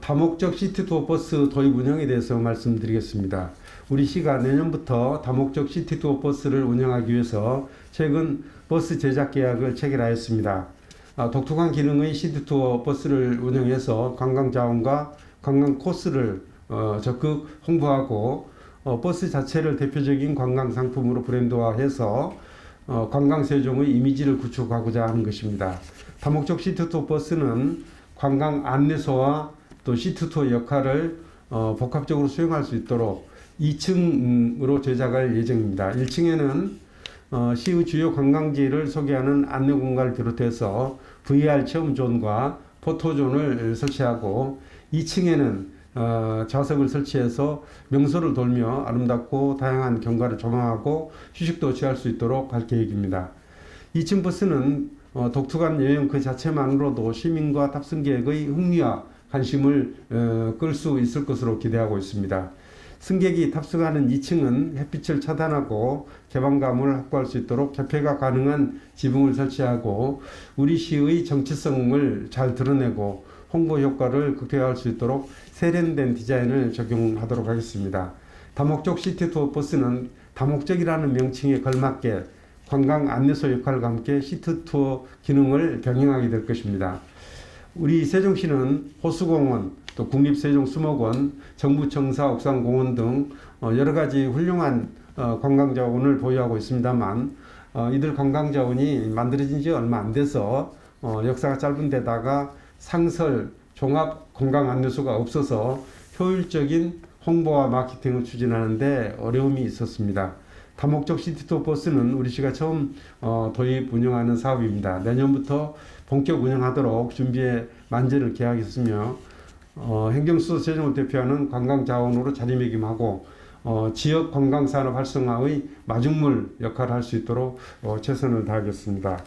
다목적 시티투어 버스 도입 운영에 대해서 말씀드리겠습니다. 우리 시가 내년부터 다목적 시티투어 버스를 운영하기 위해서 최근 버스 제작 계약을 체결하였습니다. 아, 독특한 기능의 시티투어 버스를 운영해서 관광 자원과 관광 코스를 어, 적극 홍보하고 어, 버스 자체를 대표적인 관광 상품으로 브랜드화해서 어, 관광 세종의 이미지를 구축하고자 하는 것입니다. 다목적 시티투어 버스는 관광 안내소와 또 시티투어 역할을 어, 복합적으로 수행할 수 있도록 2층으로 제작할 예정입니다. 1층에는 어, 시의 주요 관광지를 소개하는 안내 공간을 비롯해서 VR 체험존과 포토존을 설치하고 2층에는 어, 좌석을 설치해서 명소를 돌며 아름답고 다양한 경관을 조망하고 휴식도 취할 수 있도록 할 계획입니다. 2층 버스는 어, 독특한 여행 그 자체만으로도 시민과 탑승객의 흥미와 관심을 어, 끌수 있을 것으로 기대하고 있습니다. 승객이 탑승하는 2층은 햇빛을 차단하고 개방감을 확보할 수 있도록 개폐가 가능한 지붕을 설치하고 우리 시의 정치성을 잘 드러내고 홍보 효과를 극대화할 수 있도록 세련된 디자인을 적용하도록 하겠습니다. 다목적 시티 투어 버스는 다목적이라는 명칭에 걸맞게 관광 안내소 역할과 함께 시티 투어 기능을 병행하게 될 것입니다. 우리 세종시는 호수공원, 또 국립세종수목원, 정부청사 옥상공원 등 어, 여러 가지 훌륭한 어, 관광 자원을 보유하고 있습니다만 어, 이들 관광 자원이 만들어진 지 얼마 안 돼서 어, 역사가 짧은 데다가 상설 종합 관광 안내소가 없어서 효율적인 홍보와 마케팅을 추진하는데 어려움이 있었습니다. 다목적 시티투어 버스는 우리 시가 처음 어, 도입 운영하는 사업입니다. 내년부터 본격 운영하도록 준비에 만전을 기하겠으며 어, 행정수도 세종을 대표하는 관광 자원으로 자리매김하고 어, 지역 관광 산업 활성화의 마중물 역할을 할 수 있도록 어, 최선을 다하겠습니다.